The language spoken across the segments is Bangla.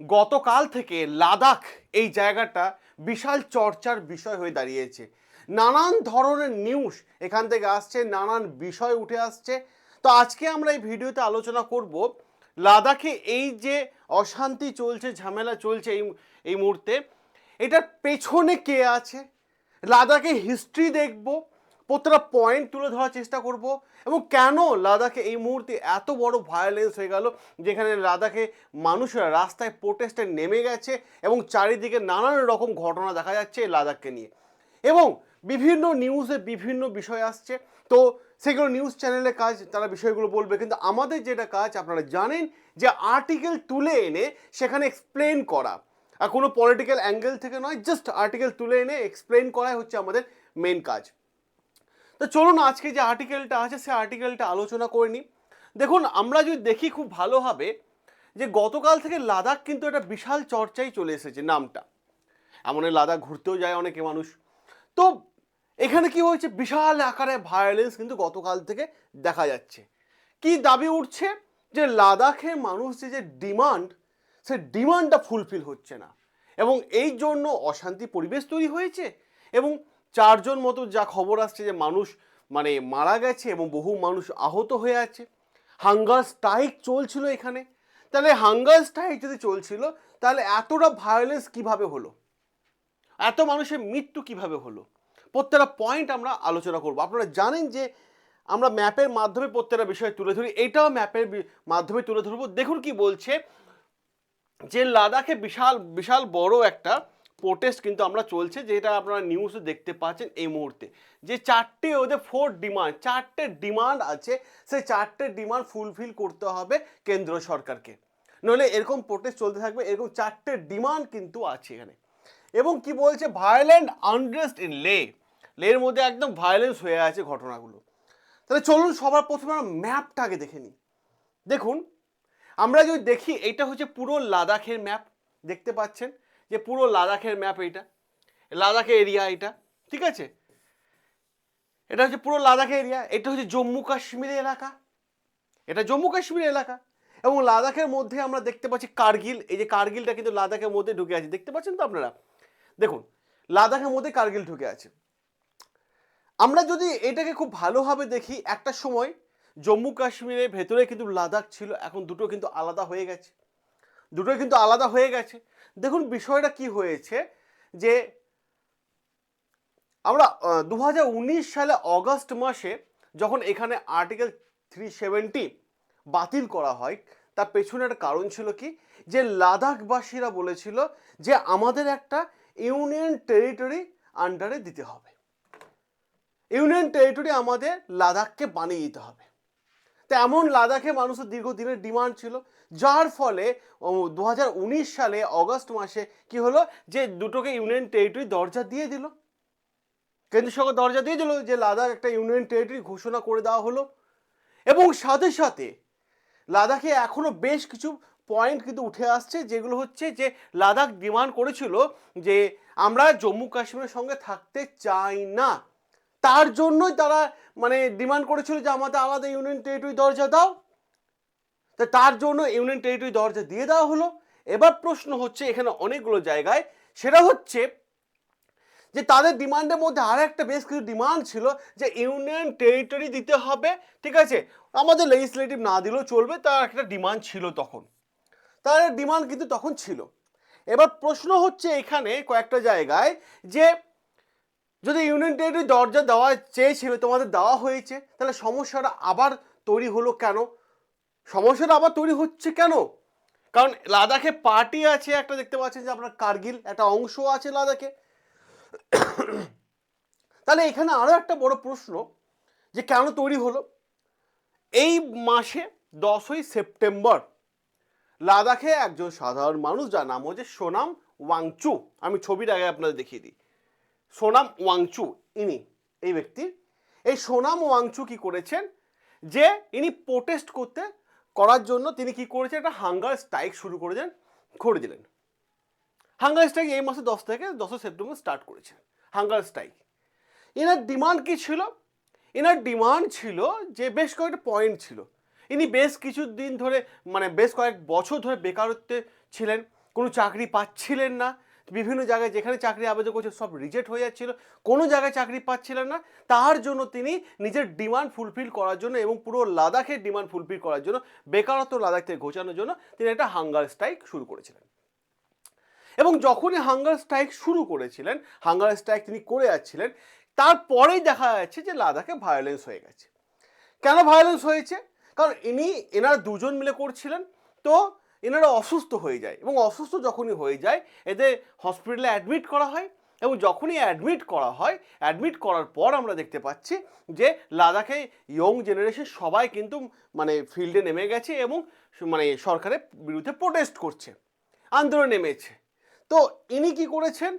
গতকাল থেকে লাদাখ এই জায়গাটা বিশাল চর্চার বিষয় হয়ে দাঁড়িয়েছে। নানান ধরনের নিউজ এখান থেকে আসছে, নানান বিষয় উঠে আসছে। তো আজকে আমরা এই ভিডিওতে আলোচনা করব লাদাখে এই যে অশান্তি চলছে, ঝামেলা চলছে এই এই মুহূর্তে, এটার পেছনে কে আছে? লাদাখে হিস্ট্রি দেখব। প্রত্যেকটা পয়েন্ট তুলে ধরার চেষ্টা করব। এবং কেন লাদাখে এই মুহূর্তে এত বড় ভায়োলেন্স হয়ে গেল, যেখানে লাদাখে মানুষরা রাস্তায় প্রোটেস্টে নেমে গেছে এবং চারিদিকে নানান রকম ঘটনা দেখা যাচ্ছে লাদাখকে নিয়ে। এবং বিভিন্ন নিউজে বিভিন্ন বিষয় আসছে। তো সেগুলো নিউজ চ্যানেলে কাজ, তারা বিষয়গুলো বলবে। কিন্তু আমাদের যেটা কাজ, আপনারা জানেন যে আর্টিকেল তুলে এনে সেখানে এক্সপ্লেন করা। আর কোনো পলিটিক্যাল অ্যাঙ্গেল থেকে নয় জাস্ট আর্টিকেল তুলে এনে এক্সপ্লেন করাই হচ্ছে আমাদের মেন কাজ। তো চলুন আজকে যে আর্টিকেলটা আছে, সে আর্টিকেলটা আলোচনা করে নিই। দেখুন, আমরা যদি দেখি খুব ভালোভাবে যে গতকাল থেকে লাদাখ কিন্তু একটা বিশাল চর্চায় চলে এসেছে নামটা। এমন লাদাখ ঘুরতেও যায় অনেকে মানুষ। তো এখানে কি হয়েছে? বিশাল আকারে ভায়োলেন্স কিন্তু গতকাল থেকে দেখা যাচ্ছে। কি দাবি উঠছে? যে লাদাখের মানুষ যে যে ডিমান্ড সে ডিমান্ডটা ফুলফিল হচ্ছে না। এবং এই জন্য অশান্তি পরিবেশ তৈরি হয়েছে এবং চারজন মতো যা খবর আসছে যে মানুষ মানে মারা গেছে এবং বহু মানুষ আহত হয়ে আছে। হাঙ্গার স্ট্রাইক চলছিল এখানে। তাহলে হাঙ্গার স্ট্রাইক যদি চলছিল, তাহলে এতটা ভায়োলেন্স কীভাবে হলো? এত মানুষের মৃত্যু কীভাবে হলো? প্রত্যেকটা পয়েন্ট আমরা আলোচনা করব। আপনারা জানেন যে আমরা ম্যাপের মাধ্যমে প্রত্যেকটা বিষয় তুলে ধরি, এটাও ম্যাপের মাধ্যমে তুলে ধরবো। দেখুন কি বলছে, যে লাদাখে বিশাল বিশাল বড় একটা প্রোটেস্ট কিন্তু আমরা চলছে, যেটা আপনারা নিউজে দেখতে পাচ্ছেন এই মুহূর্তে। যে চারটে ওদের ফোর ডিমান্ড চারটে ডিমান্ড আছে, সেই চারটে ডিমান্ড ফুলফিল করতে হবে কেন্দ্র সরকারকে। নইলে এরকম প্রোটেস্ট চলতে থাকবে, এরকম চারটে ডিমান্ড কিন্তু আছে এখানে। এবং কি বলছে? ভায়োলেন্ট আনরেস্ট ইন লে লের মধ্যে একদম ভায়োলেন্স হয়ে আছে ঘটনাগুলো। তাহলে চলুন সবার প্রথমে আমরা ম্যাপটাকে দেখে নিই। দেখুন, আমরা যদি দেখি এটা হচ্ছে পুরো লাদাখের ম্যাপ দেখতে পাচ্ছেন? যে পুরো লাদাখের ম্যাপ এইটা, লাদাখের এরিয়া এটা ঠিক আছে? এটা হচ্ছে পুরো লাদাখের এরিয়া এটা হচ্ছে জম্মু কাশ্মীরের এলাকা। এটা জম্মু কাশ্মীরের এলাকা। এবং লাদাখের মধ্যে আমরা দেখতে পাচ্ছি কার্গিল, এই যে কার্গিলটা কিন্তু লাদাখের মধ্যে ঢুকে আছে। দেখতে পাচ্ছেন তো আপনারা? দেখুন, লাদাখের মধ্যে কার্গিল ঢুকে আছে। আমরা যদি এটাকে খুব ভালোভাবে দেখি, একটা সময় জম্মু কাশ্মীরের ভেতরে কিন্তু লাদাখ ছিল, এখন দুটো কিন্তু আলাদা হয়ে গেছে। দুটো কিন্তু আলাদা হয়ে গেছে। দেখুন, বিষয়টা কি হয়েছে যে আমরা দু হাজার উনিশ সালে অগস্ট মাসে যখন এখানে আর্টিকেল থ্রি সেভেন্টি বাতিল করা হয়, তার পেছনে একটা কারণ ছিল কি? যে লাদাখবাসীরা বলেছিল যে আমাদের একটা ইউনিয়ন টেরিটরি আন্ডারে দিতে হবে। ইউনিয়ন টেরিটরি আমাদের লাদাখকে বানিয়ে দিতে হবে। তো এমন লাদাখে মানুষের দীর্ঘদিনের ডিমান্ড ছিল, যার ফলে দু হাজার উনিশ সালে অগস্ট মাসে কি হলো যে দুটোকে ইউনিয়ন টেরিটরি দরজা দিয়ে দিল। কেন্দ্র সরকার দরজা দিয়ে দিল যে লাদাখ একটা ইউনিয়ন টেরিটরি ঘোষণা করে দেওয়া হলো। এবং সাথে সাথে লাদাখে এখনও বেশ কিছু পয়েন্ট কিন্তু উঠে আসছে, যেগুলো হচ্ছে যে লাদাখ ডিমান্ড করেছিল যে আমরা জম্মু কাশ্মীরের সঙ্গে থাকতে চাই না। তার জন্যই তারা মানে ডিমান্ড করেছিল যে আমাদের আলাদা ইউনিয়ন টেরিটরি দরজা দাও। তা তার জন্য ইউনিয়ন টেরিটরি দরজা দিয়ে দেওয়া হলো। এবার প্রশ্ন হচ্ছে এখানে অনেকগুলো জায়গায়, সেটা হচ্ছে যে তাদের ডিমান্ডের মধ্যে আর একটা বেশ কিছু ডিমান্ড ছিল যে ইউনিয়ন টেরিটরি দিতে হবে, ঠিক আছে? আমাদের লেজিসলেটিভ না দিলেও চলবে, তার একটা ডিমান্ড ছিল তখন। তার ডিমান্ড কিন্তু তখন ছিল। এবার প্রশ্ন হচ্ছে এখানে কয়েকটা জায়গায় যে যদি ইউনিয়ন টেরিটরি দরজা দেওয়া চেয়েছিল, তোমাদের দেওয়া হয়েছে, তাহলে সমস্যাটা আবার তৈরি হলো কেন? সমস্যাটা আবার তৈরি হচ্ছে কেন? কারণ লাদাখে পার্টি আছে, একটা দেখতে পাচ্ছেন যে আপনার কার্গিল, একটা অংশ আছে লাদাখে। তাহলে এখানে আরও একটা বড় প্রশ্ন যে কেন তৈরি হলো? এই মাসে দশই সেপ্টেম্বর, লাদাখে একজন সাধারণ মানুষ যার নাম হচ্ছে সোনাম ওয়াংচু। আমি ছবির আগে আপনাদের দেখিয়ে দিই। সোনাম ওয়াংচু, ইনি, এই ব্যক্তি। এই সোনাম ওয়াংচু কি করেছেন? যে ইনি প্রোটেস্ট করতে, করার জন্য তিনি কি করেছেন? একটা হাঙ্গার স্ট্রাইক শুরু করেছেন করে দিলেন। হাঙ্গার স্ট্রাইক এই মাসে দশ থেকে দশই সেপ্টেম্বর স্টার্ট করেছেন, হাঙ্গার স্ট্রাইক এনার ডিমান্ড কি ছিল? এনার ডিমান্ড ছিল যে বেশ কয়েকটা পয়েন্ট ছিল। ইনি বেশ কিছু দিন ধরে মানে বেশ কয়েক বছর ধরে বেকারত্বে ছিলেন, কোনো চাকরি পাচ্ছিলেন না বিভিন্ন জায়গায় যেখানে চাকরি আবেদন করছে সব রিজেক্ট হয়ে যাচ্ছিল। কোনো জায়গায় চাকরি পাচ্ছিলেন না। তার জন্য তিনি নিজের ডিমান্ড ফুলফিল করার জন্য এবং পুরো লাদাখের ডিমান্ড ফুলফিল করার জন্য, বেকারত্ব লাদাখ থেকে ঘোচানোর জন্য তিনি একটা হাঙ্গার স্ট্রাইক শুরু করেছিলেন। এবং যখনই হাঙ্গার স্ট্রাইক শুরু করেছিলেন হাঙ্গার স্ট্রাইক তিনি করে যাচ্ছিলেন, তারপরেই দেখা যাচ্ছে যে লাদাখে ভায়োলেন্স হয়ে গেছে। কেন ভায়োলেন্স হয়েছে? কারণ ইনি, এনারা দুজন মিলে করছিলেন। তো এনারা অসুস্থ হয়ে যায় এবং অসুস্থ যখনই হয়ে যায়, এদের হসপিটালে অ্যাডমিট করা হয় এবং যখনই অ্যাডমিট করা হয় অ্যাডমিট করার পর আমরা দেখতে পাচ্ছি যে লাদাখে ইয়ং জেনারেশন সবাই কিন্তু মানে ফিল্ডে নেমে গেছে এবং মানে সরকারের বিরুদ্ধে প্রোটেস্ট করছে, আন্দোলন নেমেছে। তো ইনি কি করেছেন?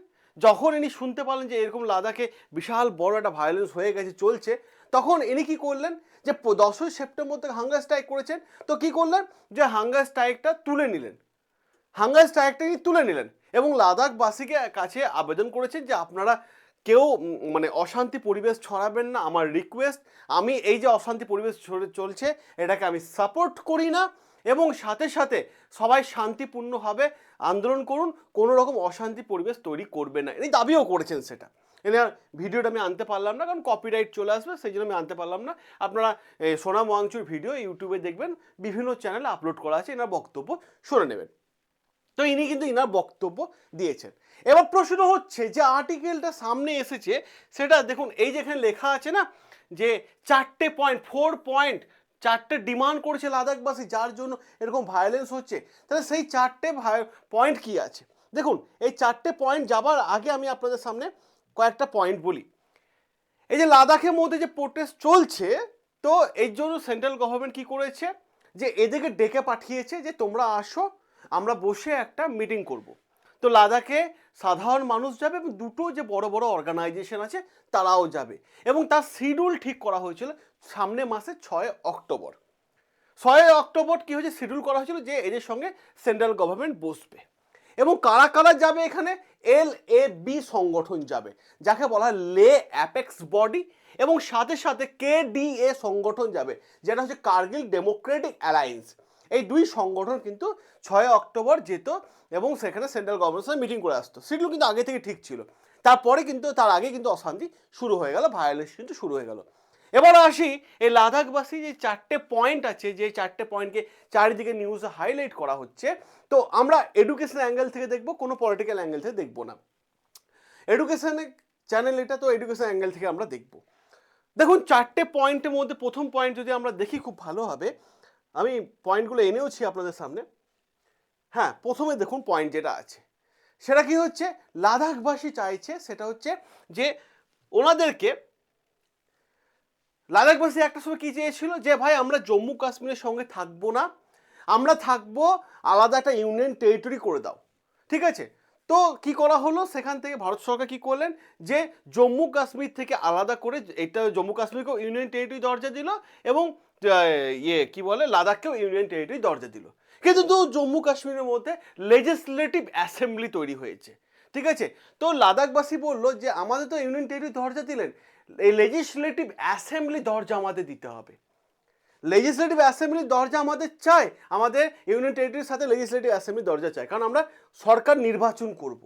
যখন ইনি শুনতে পারলেন যে এরকম লাদাখে বিশাল বড় একটা ভায়োলেন্স হয়ে গেছে, চলছে, তখন ইনি কি করলেন যে দশই সেপ্টেম্বর থেকে হাঙ্গার স্ট্রাইক করেছেন, তো কি করলেন? যে হাঙ্গার স্ট্রাইকটা তুলে নিলেন। হাঙ্গার স্ট্রাইকটা তিনি তুলে নিলেন এবং লাদাখবাসীকে কাছে আবেদন করেছেন যে আপনারা কেউ মানে অশান্তি পরিবেশ ছড়াবেন না, আমার রিকোয়েস্ট আমি এই যে অশান্তি পরিবেশ চলছে, এটাকে আমি সাপোর্ট করি না এবং সাথে সাথে সবাই শান্তিপূর্ণভাবে আন্দোলন করুন, কোনো রকম অশান্তি পরিবেশ তৈরি করবে না। ইনি দাবিও করেছেন সেটা। এনার ভিডিওটা আমি আনতে পারলাম না, কারণ কপিরাইট চলে আসবে, সেই জন্য আমি আনতে পারলাম না। আপনারা সোনা ওয়াংচুর ভিডিও ইউটিউবে দেখবেন, বিভিন্ন চ্যানেলে আপলোড করা আছে, এনার বক্তব্য শুনে নেবেন। তো ইনি কিন্তু ইনার বক্তব্য দিয়েছেন। এবার প্রশ্ন হচ্ছে, যে আর্টিকেলটা সামনে এসেছে, সেটা দেখুন, এই যেখানে লেখা আছে না, যে চারটে পয়েন্ট ফোর পয়েন্ট চারটে ডিমান্ড করেছে লাদাখবাসী, যার জন্য এরকম ভায়োলেন্স হচ্ছে। তাহলে সেই চারটে পয়েন্ট কি আছে? দেখুন, এই চারটে পয়েন্ট যাবার আগে আমি আপনাদের সামনে কয়েকটা পয়েন্ট বলি। এই যে লাদাখের মধ্যে যে প্রোটেস্ট চলছে, তো এর জন্য সেন্ট্রাল গভর্নমেন্ট কি করেছে? যে এদেরকে ডেকে পাঠিয়েছে যে তোমরা আসো, আমরা বসে একটা মিটিং করব। তো লাদাখে সাধারণ মানুষ যাবে এবং দুটো যে বড় বড় অর্গানাইজেশন আছে, তারাও যাবে। এবং তার শিডিউল ঠিক করা হয়েছিল সামনে মাসে ছয় অক্টোবর। ছয় অক্টোবর কি হয়েছে? শিডিউল করা হয়েছিল যে এদের সঙ্গে সেন্ট্রাল গভর্নমেন্ট বসবে। এবং কারা কারা যাবে এখানে? এল এ বি সংগঠন যাবে, যাকে বলা হয় লে অ্যাপেক্স বডি এবং সাথে সাথে কে ডি এ সংগঠন যাবে, যেটা হচ্ছে কার্গিল ডেমোক্রেটিক অ্যালায়েন্স এই দুই সংগঠন কিন্তু ছয় অক্টোবর যেত এবং সেখানে সেন্ট্রাল গভর্নমেন্টের সাথে মিটিং করে আসতো। সেগুলো কিন্তু আগে থেকে ঠিক ছিল। তারপরে কিন্তু, তার আগে কিন্তু অশান্তি শুরু হয়ে গেল ভায়োলেন্স কিন্তু শুরু হয়ে গেল। এবার আসি এই লাদাখবাসী যে চারটে পয়েন্ট আছে, যে চারটে পয়েন্টকে চারিদিকে নিউজে হাইলাইট করা হচ্ছে, তো আমরা এডুকেশন অ্যাঙ্গেল থেকে দেখব, কোনো পলিটিক্যাল অ্যাঙ্গেল থেকে দেখব না। এডুকেশনের চ্যানেল এটা, তো এডুকেশন অ্যাঙ্গেল থেকে আমরা দেখব। দেখুন, চারটে পয়েন্টের মধ্যে প্রথম পয়েন্ট যদি আমরা দেখি, খুব ভালো হবে। আমি পয়েন্টগুলো এনেওছি আপনাদের সামনে। হ্যাঁ প্রথমে দেখুন পয়েন্ট যেটা আছে। সেটা কি হচ্ছে? লাদাখবাসী চাইছে, সেটা হচ্ছে যে ওনাদেরকে, লাদাখবাসী একটা সময় কি চেয়েছিল? যে ভাই, আমরা জম্মু কাশ্মীরের সঙ্গে থাকব না। আমরা থাকব, আলাদা একটা ইউনিয়ন টেরিটরি করে দাও। ঠিক আছে? তো কি করা হলো? সেখান থেকে ভারত সরকার কি করলেন? যে জম্মু কাশ্মীর থেকে আলাদা করে এটা জম্মু কাশ্মীরকেও ইউনিয়ন টেরিটরি দরজা দিল এবং ইয়ে কি বলে, লাদাখকেও ইউনিয়ন টেরিটরি দরজা দিল। কিন্তু তো জম্মু কাশ্মীরের মধ্যে লেজিসলেটিভ অ্যাসেম্বলি তৈরি হয়েছে। ঠিক আছে? তো লাদাখবাসী বলল যে আমাদের তো ইউনিয়ন টেরিটরি দরজা দিলেন। এই লেজিসলেটিভ অ্যাসেম্বলি দরজা আমাদের দিতে হবে। লেজিসলেটিভ অ্যাসেম্বলির দরজা আমাদের চাই আমাদের ইউনিয়ন টেরিটরির সাথে লেজিসলেটিভ অ্যাসেম্বলির দরজা চাই কারণ আমরা সরকার নির্বাচন করব।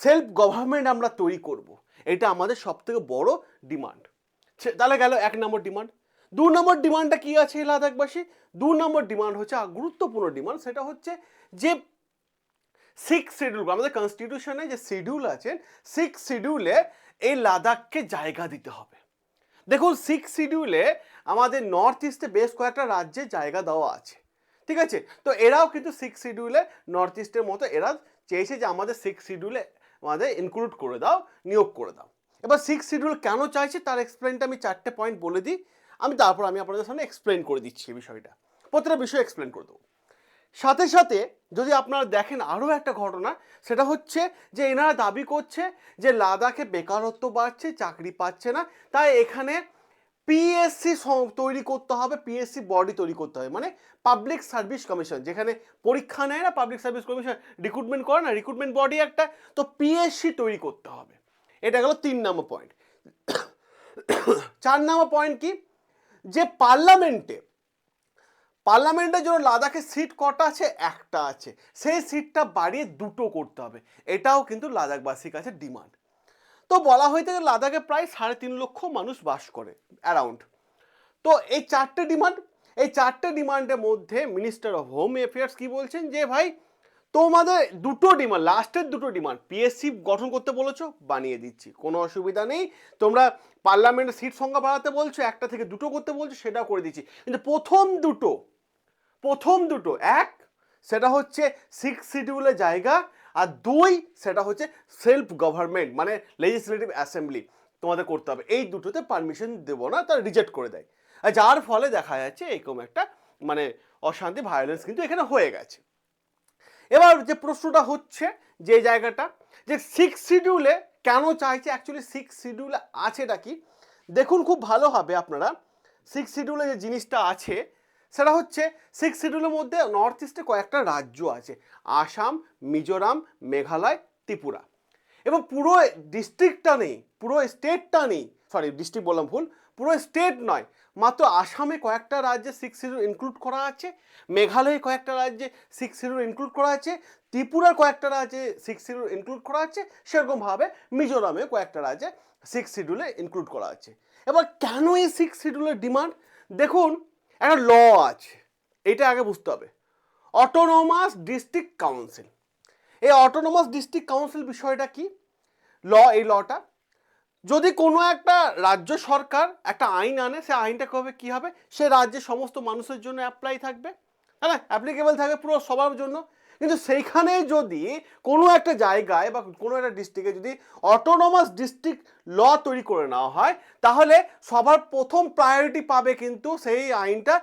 সেলফ গভর্নমেন্ট আমরা তৈরি করব। এটা আমাদের সব থেকে বড় ডিমান্ড তাহলে গেল এক নম্বর ডিমান্ড দু নম্বর ডিমান্ডটা কি আছে এই লাদাখবাসী? দু নম্বর ডিমান্ড হচ্ছে গুরুত্বপূর্ণ ডিমান্ড সেটা হচ্ছে যে সিক্স শিডিউল আমাদের কনস্টিটিউশনে যে শিডিউল আছে সিক্স শিডিউলে এই লাদাখকে জায়গা দিতে হবে। দেখুন সিক্স শিডিউলে আমাদের নর্থ ইস্টে বেশ কয়েকটা রাজ্যে জায়গা দেওয়া আছে, ঠিক আছে? তো এরাও কিন্তু সিক্স শিডিউলে নর্থ ইস্টের মতো এরা চেয়েছে যে আমাদের সিক্স শিডিউলে আমাদের ইনক্লুড করে দাও, নিয়োগ করে দাও। এবার সিক্স শিডিউল কেন চাইছে তার এক্সপ্লেনটা আমি চারটে পয়েন্ট বলে দিই। আমি তারপর আমি আপনাদের সামনে এক্সপ্লেন করে দিচ্ছি এই বিষয়টা। প্রতিটা বিষয় এক্সপ্লেন করে দেবো। সাথে সাথে যদি আপনারা দেখেন আরও একটা ঘটনা, সেটা হচ্ছে যে এনারা দাবি করছে যে লাদাখে বেকারত্ব বাড়ছে, চাকরি পাচ্ছে না, তাই এখানে পিএসসি তৈরি করতে হবে পিএসসি বডি তৈরি করতে হবে মানে পাবলিক সার্ভিস কমিশন যেখানে পরীক্ষা নেয় না পাবলিক সার্ভিস কমিশন রিক্রুটমেন্ট করে না রিক্রুটমেন্ট বডি একটা, তো পিএসসি তৈরি করতে হবে। এটা গেল তিন নম্বর পয়েন্ট চার নম্বর পয়েন্ট কি? যে পার্লামেন্টে পার্লামেন্টের জন্য লাদাখে সিট কটা আছে? একটা আছে। সেই সিটটা বাড়িয়ে দুটো করতে হবে। এটাও কিন্তু লাদাখবাসীর কাছে ডিমান্ড। তো বলা হয়ে থাকে লাদাখে প্রায় সাড়ে তিন লক্ষ মানুষ বাস করে অ্যারাউন্ড তো এই চারটে ডিমান্ড, এই চারটে ডিমান্ডের মধ্যে মিনিস্টার অফ হোম অ্যাফেয়ার্স কি বলছেন? যে ভাই, তোমাদের দুটো ডিমান্ড, লাস্টের দুটো ডিমান্ড পিএসসি গঠন করতে বলেছ, বানিয়ে দিচ্ছি। কোনো অসুবিধা নেই। তোমরা পার্লামেন্টের সিট সংখ্যা বাড়াতে বলছো, একটা থেকে দুটো করতে বলছো, সেটাও করে দিচ্ছি। কিন্তু প্রথম দুটো প্রথম দুটো, এক, সেটা হচ্ছে সিক্স শিডিউলের জায়গা আর দুই, সেটা হচ্ছে সেলফ গভর্নমেন্ট মানে লেজিসলেটিভ অ্যাসেম্বলি তোমাদের করতে হবে। এই দুটোতে পারমিশন দেবো না, তারা রিজেক্ট করে দেয়। আর যার ফলে দেখা যাচ্ছে এরকম একটা মানে অশান্তি ভায়োলেন্স কিন্তু এখানে হয়ে গেছে। এবার যে প্রশ্নটা হচ্ছে যে জায়গাটা, যে সিক্স শিডিউলে কেন চাইছে? অ্যাকচুয়ালি সিক্স শিডিউলে আছেটা কি? দেখুন, খুব ভালো হবে আপনারা। সিক্স শিডিউলে যে জিনিসটা আছে সেটা হচ্ছে সিক্স শিডিউলের মধ্যে নর্থ ইস্টে কয়েকটা রাজ্য আছে। আসাম, মিজোরাম, মেঘালয়, ত্রিপুরা। এবং পুরো ডিস্ট্রিক্টটা নেই, পুরো স্টেটটা নেই। সরি, ডিস্ট্রিক্ট বললাম ভুল, পুরো স্টেট নয়, মাত্র আসামে কয়েকটা রাজ্যে সিক্স শিডিউল ইনক্লুড করা আছে, মেঘালয়ে কয়েকটা রাজ্যে সিক্স শিডিউল ইনক্লুড করা আছে, ত্রিপুরার কয়েকটা রাজ্যে সিক্স শিডিউল ইনক্লুড করা আছে, সেরকমভাবে মিজোরামে কয়েকটা রাজ্যে সিক্স শিডিউলে ইনক্লুড করা আছে। এবার কেন এই সিক্স শিডিউলের ডিমান্ড দেখুন একটা ল আছে, এটা আগে বুঝতে হবে। অটোনোমাস ডিস্ট্রিক্ট কাউন্সিল এই অটোনোমাস ডিস্ট্রিক্ট কাউন্সিল বিষয়টা কি? ল, এই লটা। যদি কোনো একটা রাজ্য সরকার একটা আইন আনে, সে আইনটা কবে কী হবে? সে রাজ্যের সমস্ত মানুষের জন্য অ্যাপ্লাই থাকবে। হ্যাঁ অ্যাপ্লিকেবল থাকবে পুরো সবার জন্য। কিন্তু সেইখানে যদি কোনো একটা জায়গায় বা কোনো একটা ডিস্ট্রিক্টে যদি অটোনোমাস ডিস্ট্রিক্ট ল তৈরি করে নেওয়া হয়, তাহলে সবার প্রথম প্রায়োরিটি পাবে কিন্তু সেই আইনটা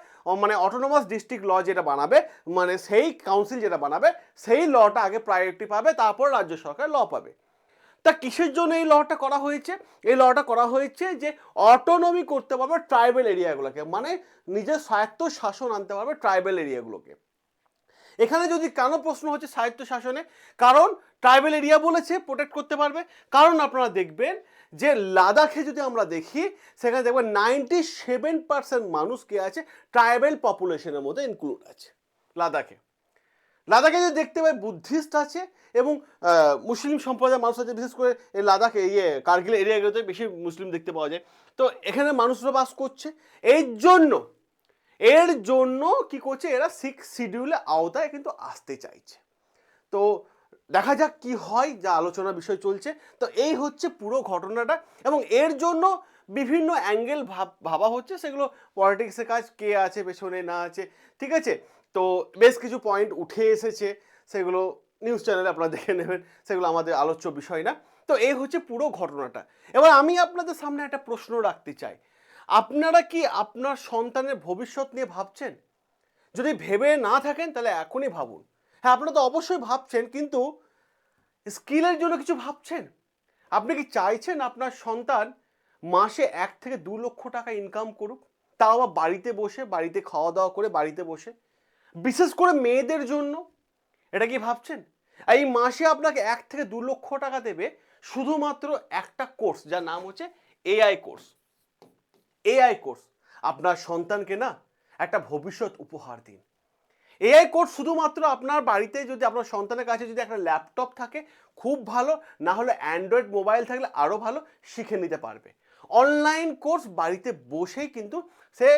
মানে অটোনোমাস ডিস্ট্রিক্ট ল যেটা বানাবে মানে সেই কাউন্সিল যেটা বানাবে, সেই লটা আগে প্রায়োরিটি পাবে, তারপর রাজ্য সরকার ল পাবে। তা কিসের জন্য এই লটা করা হয়েছে? এই লটা করা হয়েছে যে অটোনমি করতে পারবে ট্রাইবেল এরিয়াগুলোকে মানে নিজের স্বায়ত্ত শাসন আনতে পারবে ট্রাইবেল এরিয়াগুলোকে এখানে যদি কেন প্রশ্ন হচ্ছে সাহিত্য শাসনে কারণ ট্রাইবেল এরিয়া বলেছে প্রোটেক্ট করতে পারবে। কারণ আপনারা দেখবেন যে লাদাখে যদি আমরা দেখি, সেখানে দেখবেন নাইনটি সেভেন পার্সেন্ট মানুষ কে আছে ট্রাইবেল পপুলেশনের মধ্যে ইনক্লুড আছে, লাদাখে। লাদাখে যদি দেখতে পাই বুদ্ধিস্ট আছে এবং মুসলিম সম্প্রদায়ের মানুষ আছে, বিশেষ করে এই লাদাখে ইয়ে কার্গিল এরিয়াগুলোতে বেশি মুসলিম দেখতে পাওয়া যায়। তো এখানে মানুষরা বাস করছে। এর জন্য এর জন্য কি করছে, এরা সিক্স শিডিউলে আওতায় কিন্তু আসতে চাইছে। তো দেখা যাক কি হয়, যা আলোচনা বিষয় চলছে। তো এই হচ্ছে পুরো ঘটনাটা এবং এর জন্য বিভিন্ন অ্যাঙ্গেল ভাবা হচ্ছে। সেগুলো পলিটিক্সের কাজ, কে আছে, পেছনে, না আছে, ঠিক আছে? তো বেশ কিছু পয়েন্ট উঠে এসেছে। সেগুলো নিউজ চ্যানেলে আপনারা দেখে নেবেন। সেগুলো আমাদের আলোচ্য বিষয় না। তো এই হচ্ছে পুরো ঘটনাটা। এবার আমি আপনাদের সামনে একটা প্রশ্ন রাখতে চাই। আপনারা কি আপনার সন্তানের ভবিষ্যৎ নিয়ে ভাবছেন? যদি ভেবে না থাকেন, তাহলে এখনই ভাবুন। হ্যাঁ আপনারা তো অবশ্যই ভাবছেন, কিন্তু স্কিলের জন্য কিছু ভাবছেন? আপনি কি চাইছেন আপনার সন্তান মাসে এক থেকে দু লক্ষ টাকা ইনকাম করুক? তাও আবার বাড়িতে বসে, বাড়িতে খাওয়া দাওয়া করে বাড়িতে বসে। বিশেষ করে মেয়েদের জন্য? এটা কি ভাবছেন? এই মাসে আপনাকে এক থেকে দু লক্ষ টাকা দেবে শুধুমাত্র একটা কোর্স, যার নাম হচ্ছে এআই কোর্স। এআই কোর্স আপনার সন্তানকে না একটা ভবিষ্যৎ উপহার দিন। এআই কোর্স শুধুমাত্র আপনার বাড়িতে যদি আপনার সন্তানের কাছে যদি একটা ল্যাপটপ থাকে, খুব ভালো। না হলে অ্যান্ড্রয়েড মোবাইল থাকলে আরও ভালো, শিখে নিতে পারবে। অনলাইন কোর্স বাড়িতে বসেই কিন্তু সে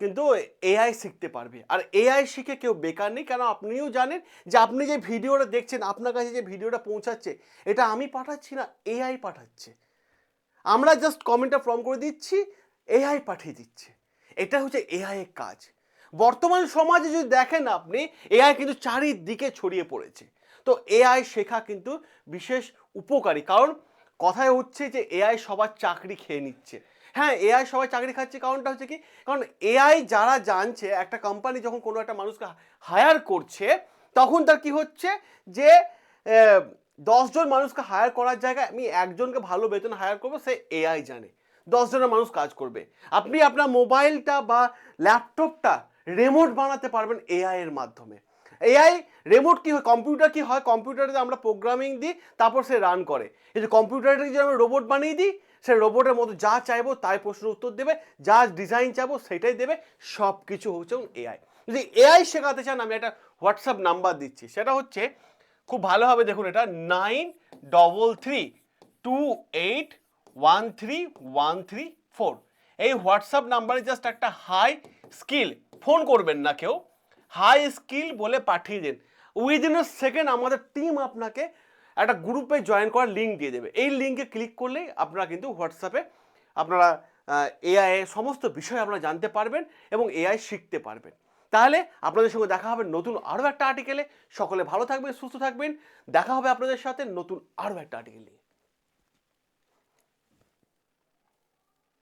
কিন্তু এআই শিখতে পারবে। আর এআই শিখে কেউ বেকার নেই কারণ আপনিও জানেন যে আপনি যে ভিডিওটা দেখছেন, আপনার কাছে যে ভিডিওটা পৌঁছাচ্ছে, এটা আমি পাঠাচ্ছি না এআই পাঠাচ্ছে। আমরা জাস্ট কমেন্টটা ফর্ম করে দিচ্ছি এআই পাঠিয়ে দিচ্ছে। এটা হচ্ছে এআই এর কাজ। বর্তমান সমাজে যদি দেখেন আপনি, এআই কিন্তু চারিদিকে ছড়িয়ে পড়েছে। তো এআই শেখা কিন্তু বিশেষ উপকারী। কারণ কথায় হচ্ছে যে এআই সবার চাকরি খেয়ে নিচ্ছে। হ্যাঁ এআই সবাই চাকরি খাচ্ছে, কারণটা হচ্ছে কি? কারণ এআই যারা জানছে, একটা কোম্পানি যখন কোনো একটা মানুষকে হায়ার করছে, তখন তার কি হচ্ছে যে দশজন মানুষকে হায়ার করার জায়গায় আমি একজনকে ভালো বেতন হায়ার করব, সে এআই জানে। দশজনের মানুষ কাজ করবে। আপনি আপনার মোবাইলটা বা ল্যাপটপটা রেমোট বানাতে পারবেন এআই এর মাধ্যমে। এআই রেমোট কি হয়? কম্পিউটার কি হয়? কম্পিউটারে আমরা প্রোগ্রামিং দিই, তারপর সে রান করে। এই যে কম্পিউটারটা যদি আমরা রোবট বানিয়ে দিই, সে রোবটের মতো যা চাইব তাই প্রশ্নের উত্তর দেবে, যা ডিজাইন চাইব সেটাই দেবে সব কিছু হচ্ছে এআই যদি এআই শেখাতে চান, আমি একটা হোয়াটসঅ্যাপ নাম্বার দিচ্ছি। সেটা হচ্ছে, খুব ভালোভাবে দেখুন এটা nine double three two eight one three one three four এই হোয়াটসঅ্যাপ নাম্বারে জাস্ট একটা হাই স্কিল ফোন করবেন না কেউ। হাই স্কিল বলে পাঠিয়ে দিন। উইদিন এ সেকেন্ড আমাদের টিম আপনাকে একটা গ্রুপে জয়েন করার লিঙ্ক দিয়ে দেবে। এই লিঙ্কে ক্লিক করলেই আপনারা কিন্তু হোয়াটসঅ্যাপে আপনারা এআই সমস্ত বিষয় আপনারা জানতে পারবেন এবং এআই শিখতে পারবেন। তাহলে আপনাদের সঙ্গে দেখা হবে নতুন আরও একটা আর্টিকেলে সকলে ভালো থাকবেন, সুস্থ থাকবেন। দেখা হবে আপনাদের সাথে নতুন আরও একটা আর্টিকেল নিয়ে।